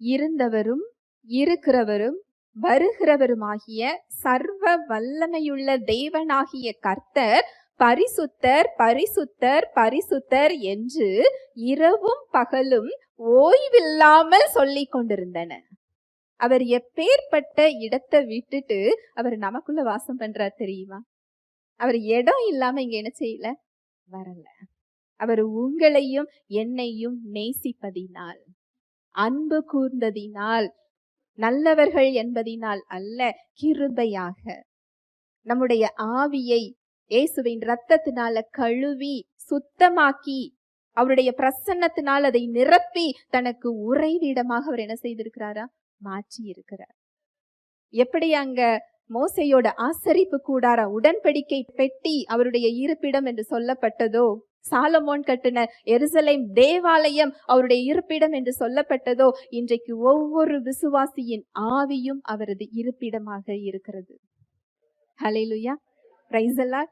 இருந்தவரும் இருக்கிறவரும் வருகிறவருமாகிய சர்வ வல்லமையுள்ள தேவனாகிய கர்த்தர் பரிசுத்தர் பரிசுத்தர் பரிசுத்தர் என்று இரவும் பகலும் ஓய்வில்லாமல் சொல்லி கொண்டிருந்தன. அவர் எப்பேற்பட்ட இடத்தை விட்டுட்டு அவர் நமக்குள்ள வாசம் பண்றார் தெரியுமா? அவர் இடம் இல்லாம இங்க என்ன செய்யல? வரல. அவர் உங்களையும் என்னையும் நேசிப்பதினால். அன்பு கூர்ந்ததினால் நல்லவர்கள் என்பதினால் அல்ல கிருபையாக. நம்முடைய ஆவியை இயேசுவின் ரத்தத்தினால கழுவி சுத்தமாக்கி அவருடைய பிரசன்னத்தினால் அதை நிரப்பி தனக்கு உறைவிடமாக அவர் என்ன செய்திருக்கிறாரா? மாற்றி இருக்கிறார் எப்படி அங்க மோசையோட ஆசரிப்பு கூடாரா உடன்படிக்கை பெட்டி அவருடைய இருப்பிடம் என்று சொல்லப்பட்டதோ சாலமோன் கட்டின எருசலேம் தேவாலயம் அவருடைய இருப்பிடம் என்று சொல்லப்பட்டதோ இன்றைக்கு ஒவ்வொரு விசுவாசியின் ஆவியும் அவரது இருப்பிடமாக இருக்கிறது. ஹalleluya லுயா அல்லாஹ்